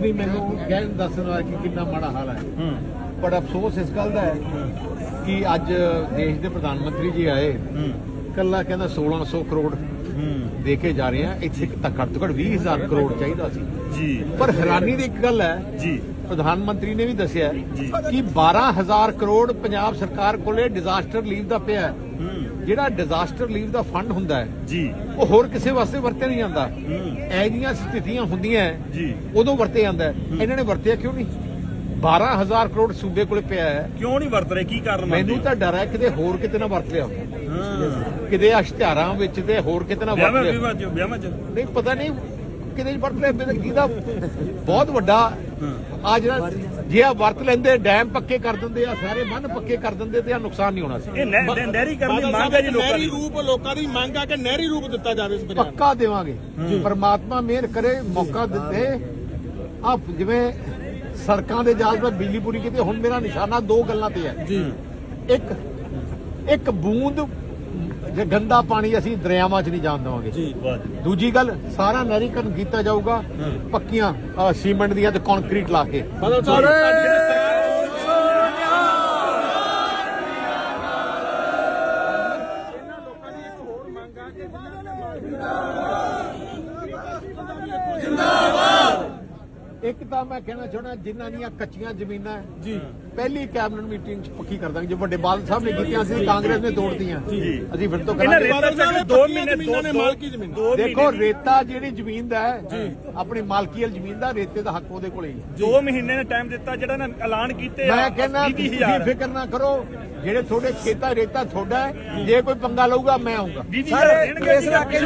ਨਹੀਂ ਮੈਨੂੰ ਕਹਿਣ ਦੱਸਣ ਵਾਲਾ ਕਿ ਕਿੰਨਾ ਮਾੜਾ ਹਾਲ ਹੈ। ਪਰ ਅਫਸੋਸ ਇਸ ਗੱਲ ਦਾ ਹੈ ਕਿ ਅੱਜ ਦੇਸ਼ ਦੇ ਪ੍ਰਧਾਨ ਮੰਤਰੀ ਜੀ ਆਏ। ਕੱਲਾ ਕਹਿੰਦਾ 1600 ਕਰੋੜ ਦੇ ਕੇ ਜਾ ਰਹੇ ਆ ਇੱਥੇ ਤਾਂ ਘੱਟ ਤੋਂ ਘੱਟ 20000 ਕਰੋੜ ਚਾਹੀਦਾ ਸੀ। ਜੀ। ਪਰ ਹੈਰਾਨੀ ਦੀ ਇੱਕ ਗੱਲ ਹੈ ਜੀ। ਪ੍ਰਧਾਨ ਮੰਤਰੀ ਨੇ ਵੀ ਦੱਸਿਆ। ਕਿ 12000 ਕਰੋੜ ਪੰਜਾਬ ਸਰਕਾਰ ਕੋਲੇ ਡਿਜ਼ਾਸਟਰ ਲੀਵ ਦਾ ਪਿਆ ਹੂੰ। ਜਿਹੜਾ ਡਿਜ਼ਾਸਟਰ ਲੀਵ ਦਾ ਫੰਡ ਹੁੰਦਾ ਹੈ ਜੀ। ਉਹ ਹੋਰ ਕਿਸੇ ਵਾਸਤੇ ਵਰਤਿਆ ਨਹੀਂ ਜਾਂਦਾ। ਹੂੰ। ਇਹ ਜੀਆਂ ਸਥਿਤੀਆਂ ਹੁੰਦੀਆਂ ਹੈ, ਜੀ। ਉਦੋਂ ਵਰਤਿਆ ਜਾਂਦਾ। ਇਹਨਾਂ ਨੇ ਵਰਤਿਆ ਕਿਉਂ ਨਹੀਂ? 12000 ਕਰੋੜ ਸੂਬੇ ਕੋਲੇ ਪਿਆ ਹੈ। ਕਿਉਂ ਨਹੀਂ ਵਰਤ ਰਹੇ? ਕੀ ਕਾਰਨ ਮੈਨੂੰ ਤਾਂ ਡਰ ਹੈ ਕਿਤੇ ਹੋਰ ਕਿਤੇ ਨਾ ਵਰਤ ਲਿਆ। ਕਿਤੇ ਅਸ਼ਤਿਹਾਰਾਂ ਵਿੱਚ ਤੇ ਹੋਰ ਕਿਤੇ ਨਾ ਵਰਤ ਲਿਆ। ਵਿਆਹਾਂ ਨਹੀਂ ਪਤਾ ਨਹੀਂ ਕਿਤੇ ਵਰਤ ਲਿਆ ਹੋਵੇ, ਜਿਹਦਾ ਬਹੁਤ ਵੱਡਾ ਆ ਜਿਹੜਾ ਜੇ ਆ ਵਰਤ ਲੈਂਦੇ ਡੈਮ ਪੱਕੇ ਕਰ ਦਿੰਦੇ ਆ ਸਾਰੇ ਬੰਨ ਪੱਕੇ ਕਰ ਦਿੰਦੇ ਤੇ ਆ ਨੁਕਸਾਨ ਨਹੀਂ ਹੋਣਾ ਸੀ। ਇਹ ਨਹਿ- ਨਹਿ- ਨਹਿਰੀ ਕਰਨ ਦੀ ਮੰਗ ਹੈ ਜੀ ਲੋਕਾਂ ਨਹਿਰੀ ਦੀ। ਰੂਪ ਲੋਕਾਂ ਦੀ ਮੰਗ ਆ ਕਿ ਨਹਿਰੀ ਰੂਪ ਦਿੱਤਾ ਜਾਵੇ ਇਸ ਬਿਆਨ ਪੱਕਾ ਦੇਵਾਂਗੇ। ਪਰਮਾਤਮਾ ਮਿਹਰ ਕਰੇ ਮੌਕਾ ਦਿੱਤੇ। ਆ ਜਿਵੇਂ ਸੜਕਾਂ ਦੇ ਜਾਲ ਤੇ ਬਿਜਲੀ ਪੂਰੀ ਕੀਤੀ ਹੁਣ ਮੇਰਾ ਨਿਸ਼ਾਨਾ ਦੋ ਗੱਲਾਂ ਤੇ ਹੈ। ਜੀ। ਇੱਕ ਇੱਕ ਬੂੰਦ ਜੇ ਗੰਦਾ ਪਾਣੀ ਅਸੀਂ ਦਰਿਆਵਾਂ 'ਚ ਨਹੀਂ ਜਾਣ ਦੇਵਾਂਗੇ। ਜੀ ਦੂਜੀ ਗੱਲ ਸਾਰਾ ਨਹਿਰੀਕਰਨ ਕੀਤਾ ਜਾਊਗਾ ਪੱਕੀਆਂ ਅ, ਸੀਮੈਂਟ ਦੀਆਂ ਤੇ ਕੰਕਰੀਟ ਲਾ ਕੇ। ਇੱਕ ਤਾਂ ਮੈਂ ਕਹਿਣਾ ਚਾਹੁੰਦਾ ਜਿਨ੍ਹਾਂ ਦੀਆਂ ਕੱਚੀਆਂ ਜ਼ਮੀਨਾਂ ਹੈ, ਜੀ। ਪਹਿਲੀ ਕੈਬਨਿਟ ਮੀਟਿੰਗ 'ਚ ਪੱਕੀ ਕਰ ਦਾਂਗੇ। ਜੇ ਵੱਡੇ ਬਾਦਲ ਸਾਹਿਬ ਨੇ ਕੀਤੀਆਂ ਸੀ ਕਾਂਗਰਸ ਨੇ ਤੋੜਤੀਆਂ। ਜੀ। ਅਸੀਂ ਫਿਰ ਤੋਂ ਕਰਾਂਗੇ। ਰੇਤਾ ਸਾਹਿਬ ਦੋ ਮਹੀਨੇ ਜ਼ਮੀਨਾਂ ਨੇ ਦੋ- ਮਾਲਕੀ ਜ਼ਮੀਨਾਂ। ਦੇਖੋ ਰੇਤਾ ਜਿਹੜੀ ਜ਼ਮੀਨ ਦਾ ਹੈ ਆਪਣੀ ਮਾਲਕੀ ਵਾਲੀ ਜ਼ਮੀਨ ਦਾ ਰੇਤੇ ਦਾ ਹੱਕ ਉਹਦੇ ਕੋਲੇ ਹੀ ਹੈ। ਦੋ ਮਹੀਨੇ ਨੇ ਟਾਈਮ ਦਿੱਤਾ ਜਿਹੜਾ ਨਾ ਐਲਾਨ ਕੀਤੇ ਮੈਂ ਕਹਿੰਦਾ ਤੁਸੀਂ 20000 ਫਿਕਰ ਨਾ ਕਰੋ ਜਿਹੜੇ ਤੁਹਾਡੇ ਖੇਤਾਂ ਰੇਤਾ ਤੁਹਾਡਾ ਹੈ ਜੇ ਕੋਈ ਪੰਗਾ ਲਊਗਾ ਮੈਂ ਆਊਗਾ। ਸਾਰੇ ਇਸ ਇਲਾਕੇ